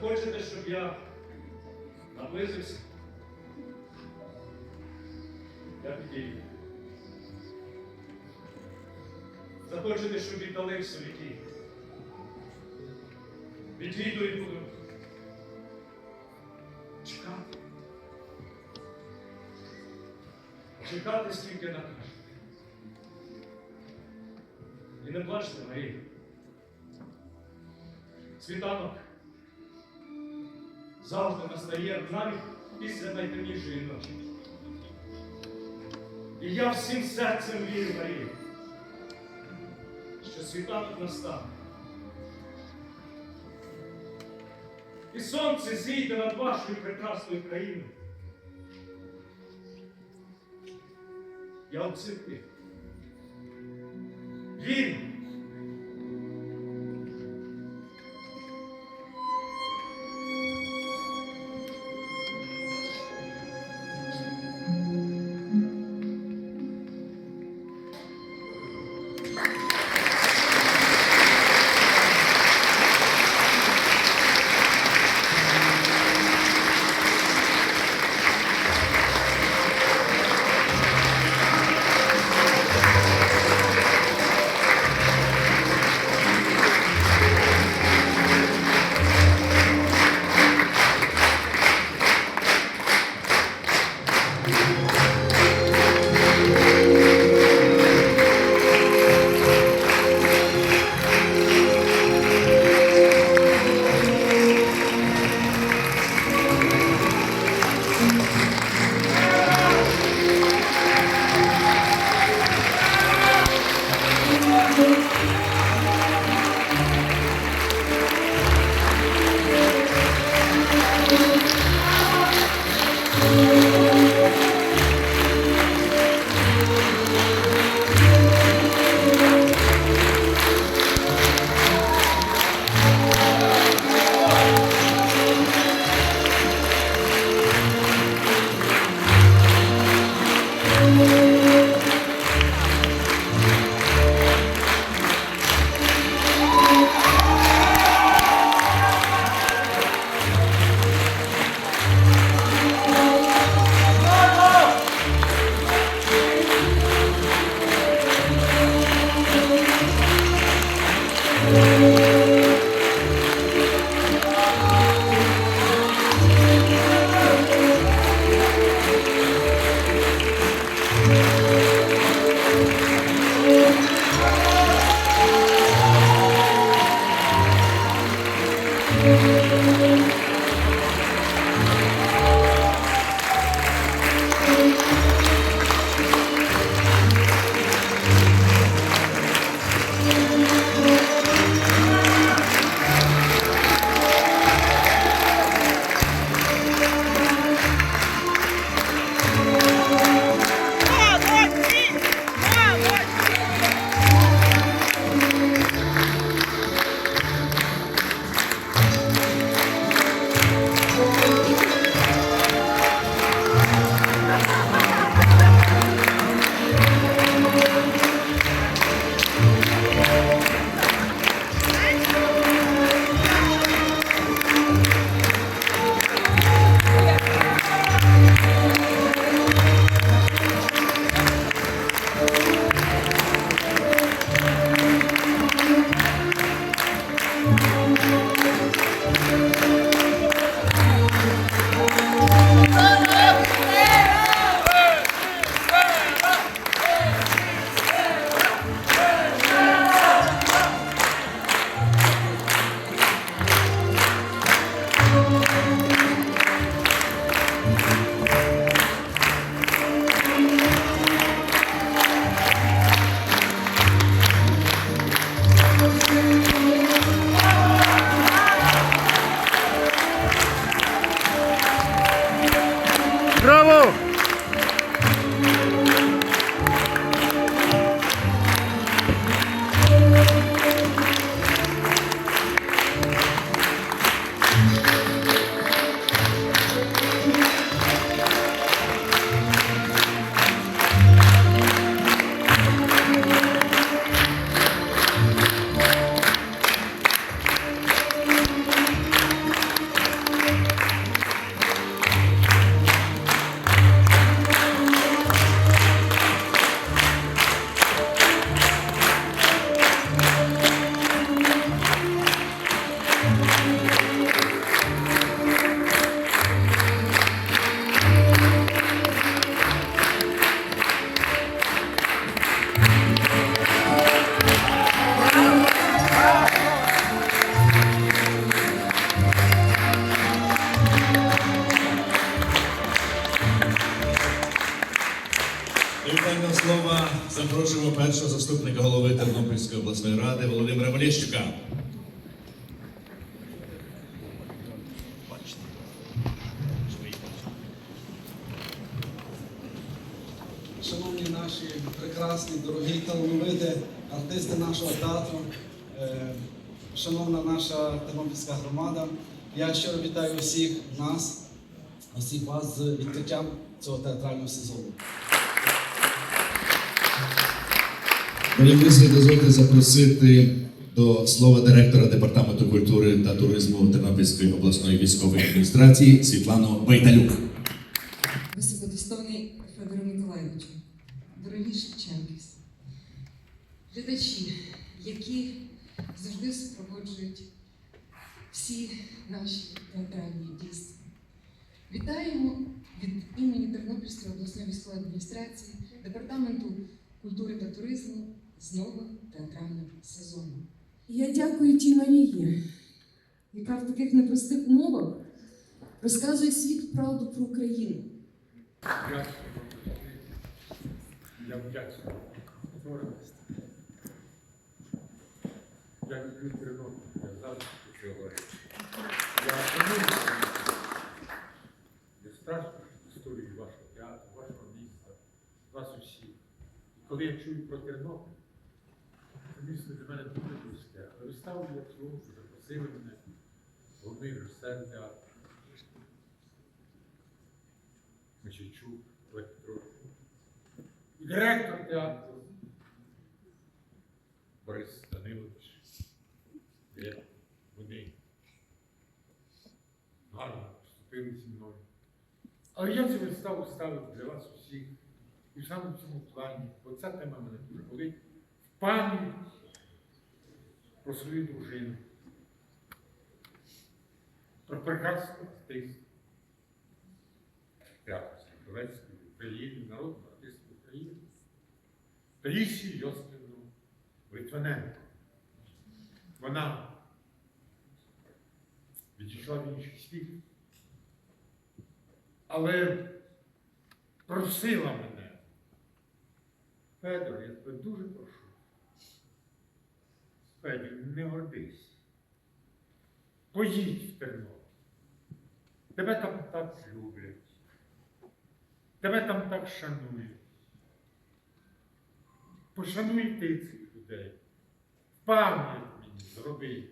Захочете, щоб я наблизився? Я підійду. Захочете, щоб віддалився віки. Відвіду і буду чекати. Чекати, скільки накажете. І не плачте, Марія. Світанок завжди настає навіть після найтемнішої ночі. І я всім серцем вірю, Марія, що світанок настане. І сонце зійде над вашою прекрасною країною. Я в церкві. Вірю. Заступника голови Тернопільської обласної ради Володимира Маліщука. Шановні наші прекрасні, дорогі талановиті артисти нашого театру, е, шановна наша тернопільська громада, я щиро вітаю усіх нас, усіх вас з відкриттям цього театрального сезону. Мислі дозвольте запросити до слова директора департаменту культури та туризму Тернопільської обласної військової адміністрації Світлану Вайталюк. Високодостойний Федору Миколайовичу, дорогі Шевченківці, глядачі, які завжди супроводжують всі наші театральні дійства. Вітаємо від імені Тернопільської обласної військової адміністрації, Департаменту культури та туризму з новим театральним сезоном. Я дякую тій Марії, яка в таких непростих умовах розказує світ правду про Україну. Дякую. Я вдячний. Я люблю Тернопіль, я завжди це говорю. Я не страшно історію вашого театру, вашого міста, вас усіх. І коли я чую про Тернопіль, місто для мене дуже близьке. Але виставу я цього запросили мене, головний режисер театру. Мичичук, Олег Петрович. І директор театру Борис Данилович. Де вони гарно поступили зі мною. Але я цю виставу ставив для вас усіх. І саме в цьому плані, бо ця тема мене дуже болить. Пам'ять про свою дружину. Про прекрасну артистку. Театр Стрілецької України, народну артистку України, Таїсію Йосипівну Литвиненко. Вона відійшла в інший світ, але просила мене. Федор, я тебе дуже прошу. Федір, не гордись. Поїдь в Тернопіль. Тебе там так люблять. Тебе там так шанують. Пошануй ти цих людей. Пам'ять мені зроби.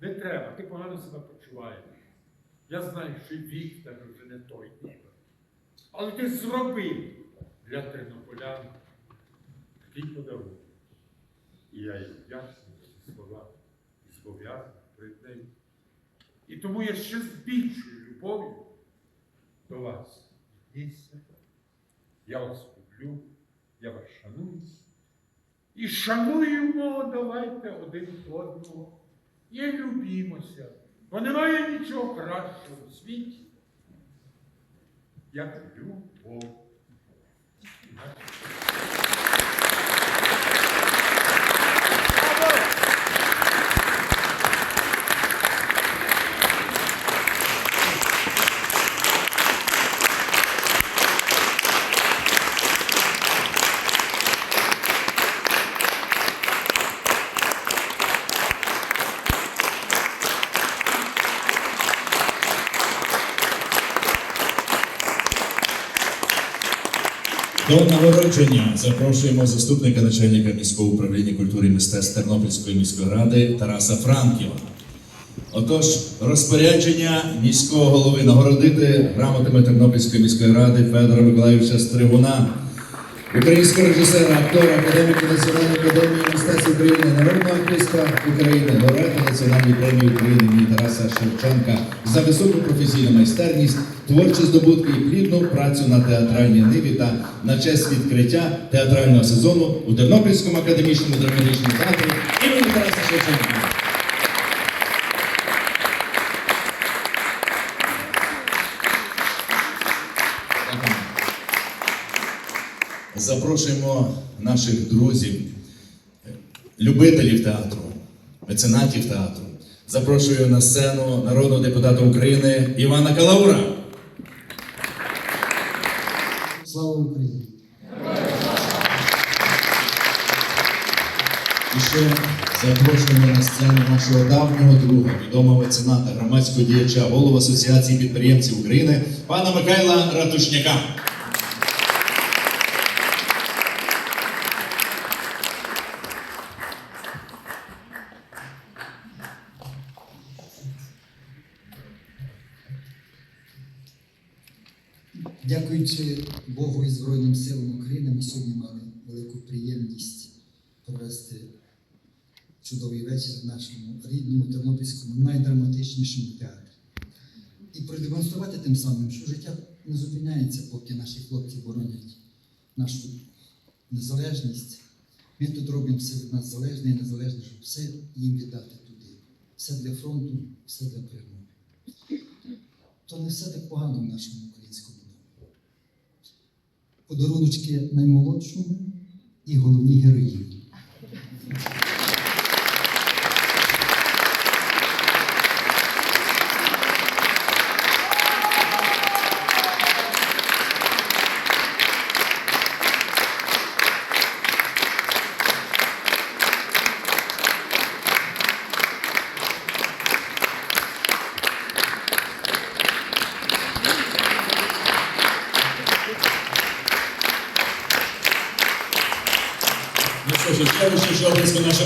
Не треба, ти погано себе почуваєш. Я знаю, що вік тебе вже не той. Але ти зроби для тернополян такий подарунок. І я їй вдячний і зобов'язаний перед нею. І тому я ще з більшою любов'ю до вас віднісся. Я вас люблю, я вас шаную. І шануємо, давайте один одного. І любімося. Бо немає нічого кращого у світі, як любов. До нагородження запрошуємо заступника начальника міського управління культури і мистецтв Тернопільської міської ради Тараса Франківа. Отож, розпорядження міського голови нагородити грамотами Тернопільської міської ради Федора Миколаївича Стригуна, українського режисера, актора, академіка Національної академії мистецтв України, народного артиста України, лауреата Національної премії України імені Тараса Шевченка за високу професійну майстерність, творчі здобутки і плідну працю на театральній ниві та на честь відкриття театрального сезону у Тернопільському академічному драматичному театрі імені Тараса Шевченка. запрошуємо наших друзів, любителів театру, меценатів театру. Запрошую на сцену народного депутата України Івана Калаура. Слава Україні! І ще запрошуємо на сцену нашого давнього друга, відомого мецената, громадського діяча, голову Асоціації підприємців України пана Михайла Ратушняка. Дякуючи Богу і Збройним силам України, ми сьогодні мали велику приємність провести чудовий вечір в нашому рідному Тернопільському найдраматичнішому театрі. І продемонструвати тим самим, що життя не зупиняється, поки наші хлопці боронять нашу незалежність. Ми тут робимо все від нас залежне і незалежне, щоб все їм віддати туди. Все для фронту, все для перемоги. То не все так погано в нашому. Подаруночки наймолодшому і головній героїні. Ну що ж, ще вище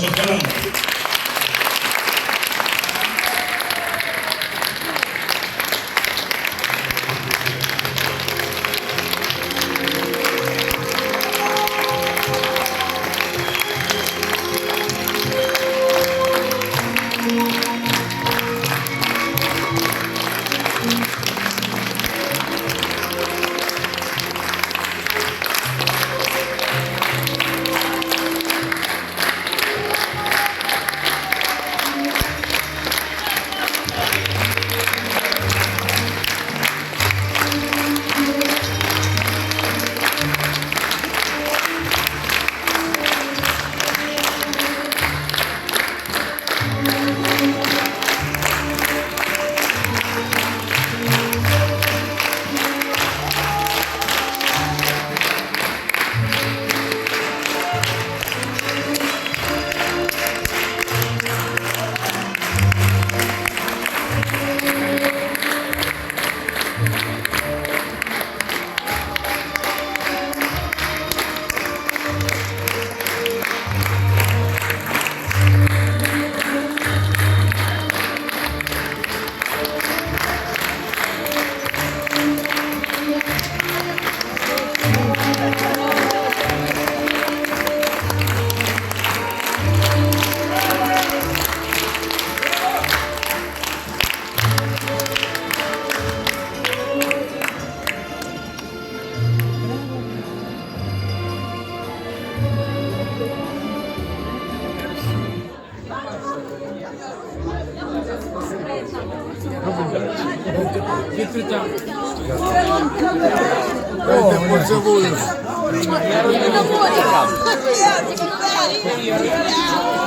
обласки нашим авторам.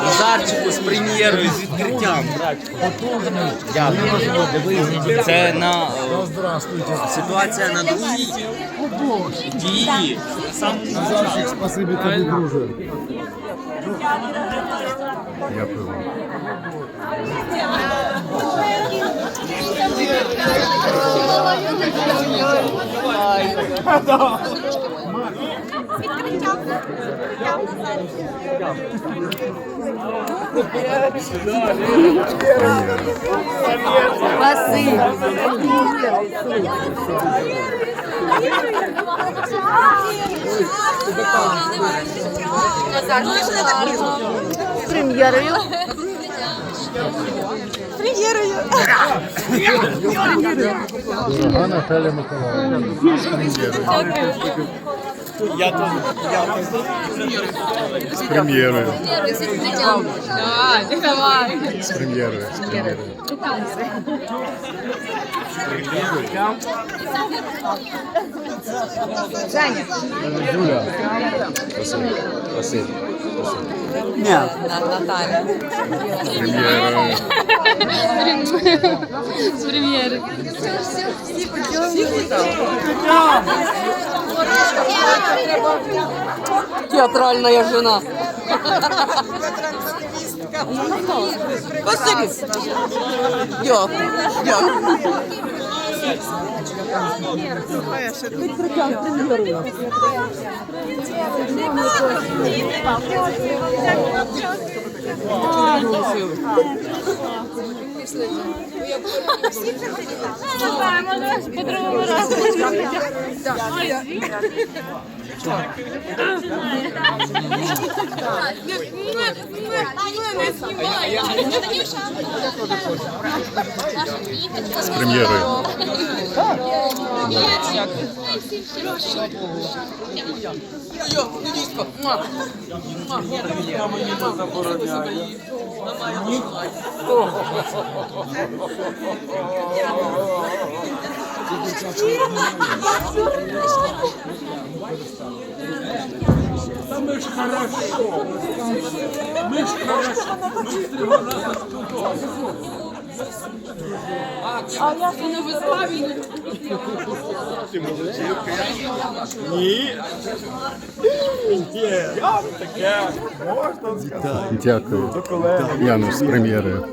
Назарчику з прем'єрою, з відкриттям. Дякую. Це на е, ситуація на другій дії. Сам спасибі тобі, друже. Прем'єрою. Прем'єрою. Ганна Наталя Миколаївна. Я тут, я тут. Прем'єрою. Давай, давай. З прем'єрою. З прем'єрою. Женя. Юля. Спасибо. Спасибо. Ні. Наталя. З прем'єрою. З прем'єри. Всі, всі, всі, всі. Театральная жена. Спасибо. Дякую. Дякую. Відкриття прем'єрою. З прем'єрою. Йо, невістко. Муа. А я ж не виставі. Дякую. Януш з прем'єрою.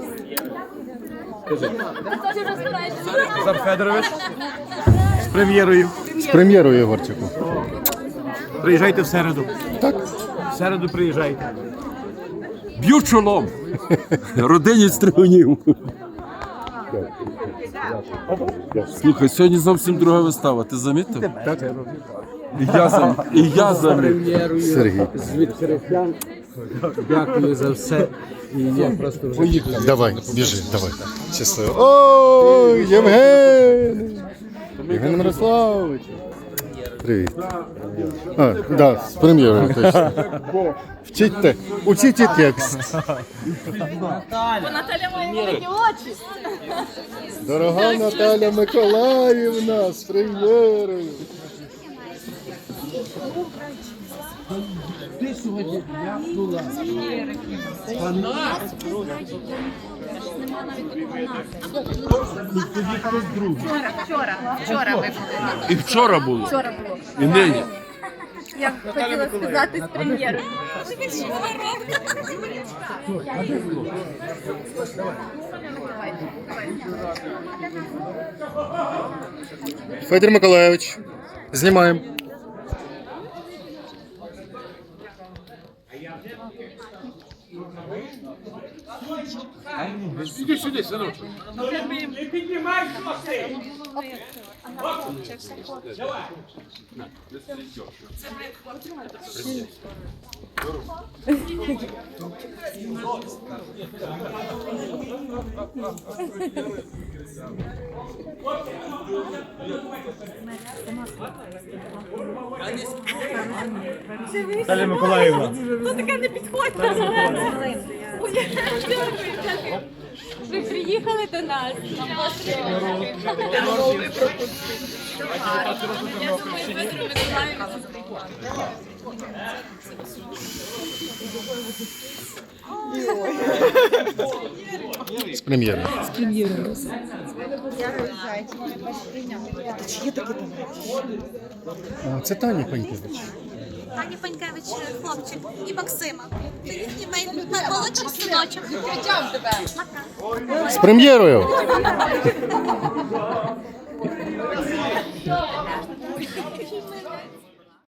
З прем'єрою. З прем'єрою, Єгорчику. Приїжджайте в середу. Так. В середу приїжджайте. Б'ю чолом. Родині стригунів. Слухай, сьогодні зовсім друга вистава. Ти замітив? Так. І я зам... І я замітив. Сергій. Дякую за все. І я просто вже Давай, біжи, давай. Щасливо. О, Євген! Євген Мирославович. Привіт. А, да, з прем'єрою точно. Вчіть, учіть текст. Наталя має великі очі. Дорога Наталя Миколаївна з прем'єрою. І вчора було. І нині. Я хотіла сказати з прем'єрою. Федір Миколаївич, знімаємо. Іди сюди, синочок. Наталя Миколаївна. Ви приїхали до нас. З прем'єрою. А, Це Таня Панькевич. Тані Панькевич, хлопчик і Максима. Це їхній май- май- молодший синочок. З прем'єрою.